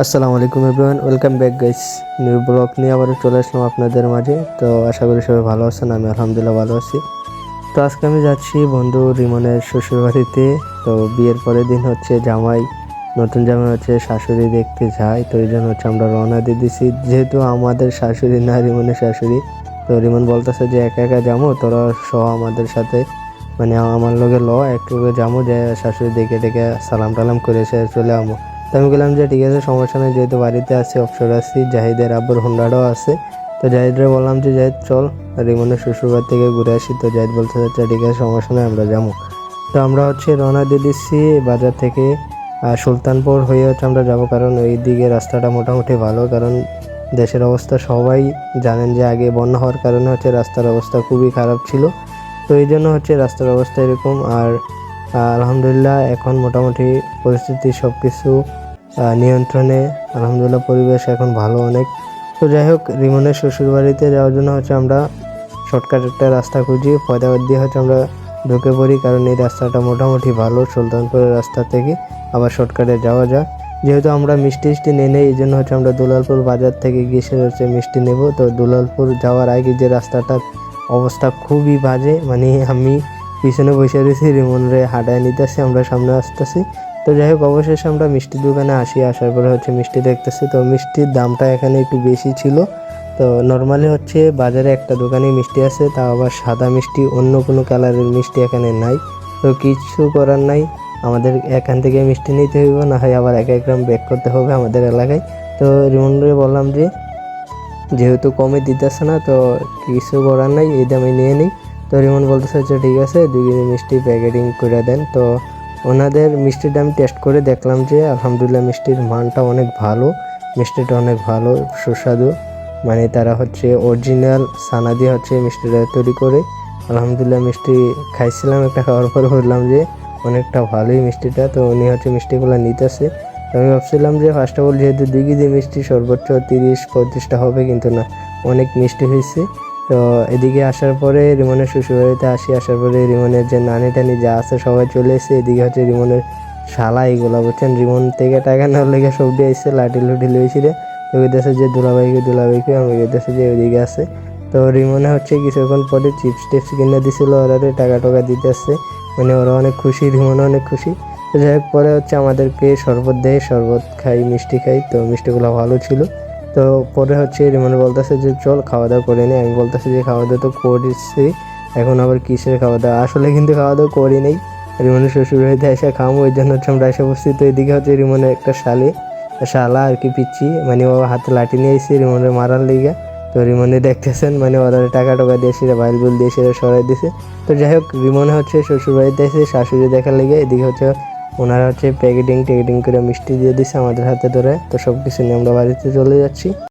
আসসালামু আলাইকুম everyone welcome back guys new blog নিয়ে আবার চলে আসলাম আপনাদের মাঝে। তো আশা করি সবাই ভালো আছেন, আমি আলহামদুলিল্লাহ ভালো আছি। তো আজকে আমি যাচ্ছি বন্ধু রিমনের শ্বশুরবাড়িতে। তো বিয়ের পরের দিন হচ্ছে জামাই, নতুন জামাই হচ্ছে শাশুড়ি দেখতে যায়। তো এই জন্য হচ্ছে আমরা রওনা দিয়ে দিছি। যেহেতু আমাদের শাশুড়ি না রিমনের শাশুড়ি, তো রিমন বলতেছে যে একা একা যাব, তোরা সহ আমাদের সাথে। মানে আমার লগে ল, একটু যাব, যে শাশুড়ি দেখে দেখে সালাম টালাম করে এসে চলে আমো। তো আমি বললাম যে, ঠিক আছে, সমস্যা নেই, যেহেতু বাড়িতে আছি অবসর আছি, জাহিদের আব্বুর হোন্ডাটাও আছে। তো জাহিদরে বললাম যে, জাহিদ, চল, রিমনের শ্বশুরবাড়ি থেকে ঘুরে আসি। তো জাহিদ বলতে চাচ্ছে ঠিক আছে, সমস্যা নেই, আমরা যাব। তো আমরা হচ্ছে রওনা দিয়ে দিচ্ছি বাজার থেকে সুলতানপুর হয়ে হচ্ছে আমরা যাব, কারণ ওই দিকে রাস্তাটা মোটামুটি ভালো, কারণ দেশের অবস্থা সবাই জানেন যে, আগে বন্যা হওয়ার কারণে হচ্ছে রাস্তার অবস্থা খুবই খারাপ ছিল। তো এই জন্য হচ্ছে রাস্তার অবস্থা এরকম, আর, আলহামদুলিল্লাহ, এখন মোটামুটি পরিস্থিতি সব কিছু নিয়ন্ত্রণে, আলহামদুলিল্লাহ পরিবেশ এখন ভালো অনেক। তো যাই হোক, রিমনের শ্বশুরবাড়িতে যাওয়ার জন্য হচ্ছে আমরা শর্টকাট একটা রাস্তা খুঁজি। ফয়দাবাদ দিয়ে হচ্ছে আমরা ঢুকে পড়ি, কারণ এই রাস্তাটা মোটামুটি ভালো সুলতানপুরের রাস্তা থেকে। আবার শর্টকাটে যাওয়া যায় যেহেতু আমরা মিষ্টি মিষ্টি নিয়ে নেই, এই জন্য হচ্ছে আমরা দুলালপুর বাজার থেকে গিয়ে হচ্ছে মিষ্টি নেব। তো দুলালপুর যাওয়ার আগে যে রাস্তাটার অবস্থা খুবই বাজে মানে আমি পিছনে বসে রয়েছি, রিমনরে হাঁটায় নিতেছি, আমরা সামনে আসতেছি। তো যাই হোক, অবশেষে আমরা মিষ্টির দোকানে আসি, আসার পরে হচ্ছে মিষ্টি দেখতেছি। তো মিষ্টির দামটা এখানে একটু বেশি ছিল। তো নর্মালি হচ্ছে বাজারে একটা দোকানে মিষ্টি আছে তা আবার সাদা মিষ্টি, অন্য কোনো কালারের মিষ্টি এখানে নাই। তো কিছু করার নাই। আমাদের এখান থেকে মিষ্টি নিতে হইব, না হয় আবার এক এক গ্রাম ব্যাক করতে হবে আমাদের এলাকায়। তো রিমনরে বললাম যে, যেহেতু কমে দিতেছে না, তো কিছু করার নাই, এই দামে নিয়ে নিই। তো রিমন বলতেছে যে, ঠিক আছে, দুই কেজি মিষ্টি প্যাকেটিং করে দেন। তো ওনাদের মিষ্টিটা আমি টেস্ট করে দেখলাম যে আলহামদুলিল্লাহ মিষ্টির মানটা অনেক ভালো। মিষ্টিটা অনেক ভালো, সুস্বাদু। মানে তারা হচ্ছে অরিজিনাল সানা দিয়ে হচ্ছে মিষ্টিটা তৈরি করে। আলহামদুলিল্লাহ মিষ্টি খাইছিলাম একটা খাওয়ার পরে বললাম যে অনেকটা ভালোই মিষ্টিটা। তো উনি হচ্ছে মিষ্টিগুলো নিতেছে। আমি ভাবছিলাম যে ফার্স্ট অফ অল যেহেতু দুই কেজি মিষ্টি সর্বোচ্চ তিরিশ পঁয়ত্রিশটা হবে কিন্তু না, অনেক মিষ্টি হয়েছে। তো এদিকে আসার পরে রিমনের শ্বশুরবাড়িতে আসি, আসার পরে রিমনের যে নানি টানি যা আছে সবাই চলে এসে এদিকে হচ্ছে রিমনের শালা এগুলো, বুঝছেন? রিমন থেকে টাকা না লেগে সব দিয়ে লাঠি লুটি লইছিল তো দেশে যে দুলাভাইকে দুলাভাইকে, আমি দেশে যে ওইদিকে আছে। তো রিমনে হচ্ছে কিছুক্ষণ পরে চিপস টিপস কিনে দিছিল, ওরা টাকা টাকা দিতে আসছে মানে ওরা অনেক খুশি রিমনও অনেক খুশি। তো যাই হোক, পরে হচ্ছে আমাদেরকে শরবত দেয়, শরবত খাই, মিষ্টি খাই, তো মিষ্টিগুলো ভালো ছিল। তো পরে হচ্ছে রিমন বলতেছে যে, চল খাওয়া দাওয়া করে নি। আমি বলতেছি যে, খাওয়া দাওয়া তো করেছি, এখন আবার কিসের খাওয়া দাওয়া? আসলে কিন্তু খাওয়া দাওয়া করি নেই রিমনের শ্বশুর বাড়িতে এসে খামো ওই জন্য হচ্ছে আমরা এসে বসছি। তো এদিকে হচ্ছে রিমনের একটা শালে, শালা আর কি পিচ্ছি মানে ও হাতে লাঠি নিয়ে এসেছি রিমনের মারার লিগে। তো রিমনে দেখতেছেন মানে ওরা টাকা টাকা দিয়ে সেটা বাইল বুল দিয়ে সেটা সরাই দিছে। তো যাই হোক, রিমনে হচ্ছে শ্বশুর বাড়িতে এসে শাশুড়ি দেখার লেগে এদিকে হচ্ছে ওনারা হচ্ছে প্যাকেটিং ট্যাকেটিং করে মিষ্টি দিয়ে দিছে আমাদের হাতে ধরে। তো সব কিছু নিয়ে আমরা বাড়িতে চলে যাচ্ছি।